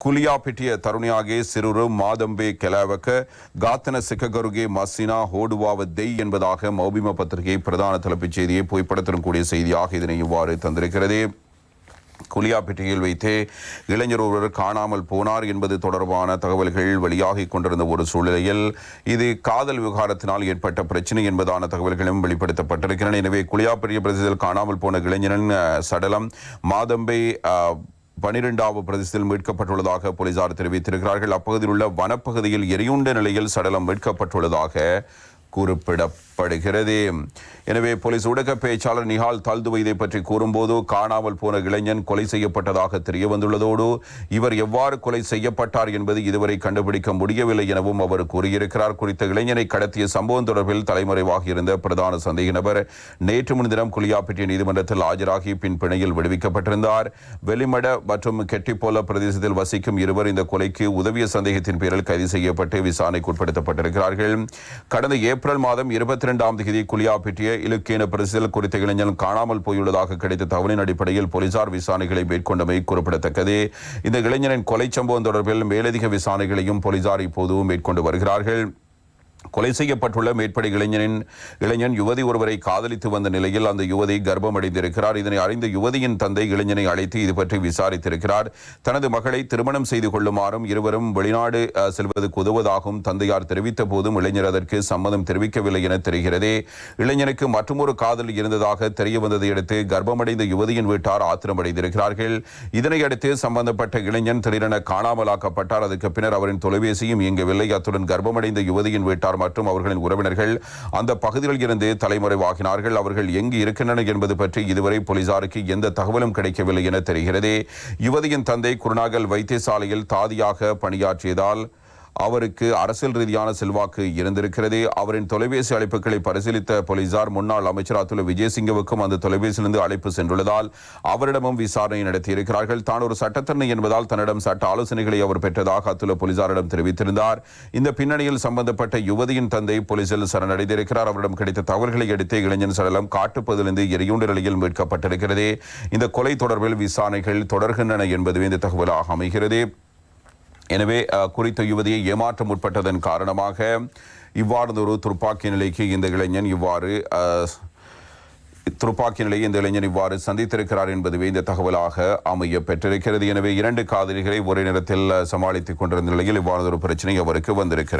ಕುಲಿಯಾಪಿಟಿಯ ತರುಣಿಯಾಗಿ ಸಿರೂರು ಮಾದಂಬೆ ಕೆಲವಕ ಗಾತನ ಸಿಕ್ಕಗರುಗೆ மசினா ஹோடுவாவ தெய் என்பதாக மௌபிம பத்திரிகை பிரதான தலைப்புச் செய்தியை புகைப்படத்துடன் கூடிய செய்தியாக இதனை இவ்வாறு தந்திருக்கிறது குலியாப்பேட்டையில் வைத்தே இளைஞர் ஒருவர் காணாமல் போனார் என்பது தொடர்பான தகவல்கள் வெளியாகிக் கொண்டிருந்த ஒரு சூழ்நிலையில் இது காதல் விவகாரத்தினால் ஏற்பட்ட பிரச்சனை என்பதான தகவல்களும் வெளிப்படுத்தப்பட்டிருக்கின்றன எனவே குளியாப்பேட்டை பிரதேசத்தில் காணாமல் போன இளைஞரின் அஹ், சடலம் மாதம்பை அஹ், பனிரெண்டாவது பிரதேசத்தில் மீட்கப்பட்டுள்ளதாக போலீசார் தெரிவித்திருக்கிறார்கள். அப்பகுதியில் உள்ள வனப்பகுதியில் எரியுண்ட நிலையில் சடலம் மீட்கப்பட்டுள்ளதாக குறிப்பிடப்படுகிறது. எனவே போலீஸ் ஊடக பேச்சாளர் நிஹால் தல்துவை இதை பற்றி கூறும்போது காணாமல் போன இளைஞன் கொலை செய்யப்பட்டதாக தெரிய வந்துள்ளதோடு இவர் எவ்வாறு கொலை செய்யப்பட்டார் என்பது இதுவரை கண்டுபிடிக்க முடியவில்லை எனவும் அவர் கூறியிருக்கிறார். குறித்த இளைஞனை கடத்திய சம்பவம் தொடர்பில் தலைமறைவாக இருந்த பிரதான சந்தேக நபர் நேற்று முன்தினம் குளியாப்பட்டிய நீதிமன்றத்தில் ஆஜராகி பின் பிணையில் விடுவிக்கப்பட்டிருந்தார். வெளிமட மற்றும் கெட்டிப்போல பிரதேசத்தில் வசிக்கும் இருவர் இந்த கொலைக்கு உதவிய சந்தேகத்தின் பேரில் கைது செய்யப்பட்டு விசாரணைக்கு உட்படுத்தப்பட்டிருக்கிறார்கள். கடந்த ஏப்ரல் ஏப்ரல் மாதம் இருபத்தி இரண்டாம் தேதி குளியாப்பட்டிய இலுக்கேன பிரதேசத்தில் குறித்த இளைஞன் காணாமல் போயுள்ளதாக கிடைத்த தகவலின் அடிப்படையில் போலீசார் விசாரணைகளை மேற்கொண்டமை குறிப்பிடத்தக்கது. இந்த இளைஞனின் கொலை சம்பவம் தொடர்பில் மேலதிக விசாரணைகளையும் போலீசார் இப்போது மேற்கொண்டு வருகிறார்கள். கொலை செய்யப்பட்டுள்ள மேற்படி இளைஞனின் இளைஞன் யுவதி ஒருவரை காதலித்து வந்த நிலையில் அந்த யுவதி கர்ப்பமடைந்திருக்கிறார். இதனை அறிந்த யுவதியின் தந்தை இளைஞனை அழைத்து இது பற்றி விசாரித்திருக்கிறார். தனது மகளை திருமணம் செய்து கொள்ளுமாறும் இருவரும் வெளிநாடு அஹ், செல்வதற்கு உதவுவதாகவும் தந்தையார் தெரிவித்த போதும் இளைஞர் அதற்கு சம்மதம் தெரிவிக்கவில்லை என தெரிகிறது. இளைஞனுக்கு மற்றொரு காதல் இருந்ததாக தெரிய வந்ததையடுத்து கர்ப்பமடைந்த யுவதியின் வீட்டார் ஆத்திரமடைந்திருக்கிறார்கள். இதனையடுத்து சம்பந்தப்பட்ட இளைஞன் திடீரென காணாமலாக்கப்பட்டார். அதுக்கு பின்னர் அவரின் தொலைபேசியும் இயங்கவில்லை. அத்துடன் கர்ப்பமடைந்த யுவதியின் வீட்டார் மற்றும் அவர்களின் உறவினர்கள் அந்த பகுதியில் இருந்து தலைமறைவாகினார்கள். அவர்கள் எங்கு இருக்கின்றனர் என்பது பற்றி இதுவரை போலீசாருக்கு எந்த தகவலும் கிடைக்கவில்லை என தெரிகிறது. யுவதியின் தந்தை குருநாகல் வைத்தியசாலையில் தாதியாக பணியாற்றியதால் அவருக்கு அரசியல் ரீதியான செல்வாக்கு இருந்திருக்கிறது. அவரின் தொலைபேசி அழைப்புகளை பரிசீலித்த போலீசார் முன்னாள் அமைச்சர் அத்துல விஜயசிங்கவுக்கும் அந்த தொலைபேசியிலிருந்து அழைப்பு சென்றுள்ளதால் அவரிடமும் விசாரணை நடத்தியிருக்கிறார்கள். தான் ஒரு சட்டத்தரணி என்பதால் தன்னிடம் சட்ட ஆலோசனைகளை அவர் பெற்றதாக அத்துல போலீசாரிடம் தெரிவித்திருந்தார். இந்த பின்னணியில் சம்பந்தப்பட்ட யுவதியின் தந்தை போலீசில் சரணடைந்திருக்கிறார். அவரிடம் கிடைத்த தவறுகளை அடுத்து இளைஞன் சடலம் காட்டுப்பதிலிருந்து எரியுண்டு நிலையில் மீட்கப்பட்டிருக்கிறது. இந்த கொலை தொடர்பில் விசாரணைகள் தொடர்கின்றன என்பதுவே இந்த தகவலாக அமைகிறது. எனவே குறித்த யுவதியை ஏமாற்ற முற்பட்டதன் காரணமாக இவ்வாறு ஒரு துப்பாக்கி நிலைக்கு இந்த இளைஞன் இவ்வாறு துப்பாக்கி நிலையை இந்த இளைஞன் இவ்வாறு சந்தித்திருக்கிறார் என்பதுவே இந்த தகவலாக அமைய பெற்றிருக்கிறது. எனவே இரண்டு காதலிகளை ஒரே நேரத்தில் சமாளித்துக் கொண்டிருந்த நிலையில் இவ்வாறு ஒரு பிரச்சனை அவருக்கு வந்திருக்கிறது.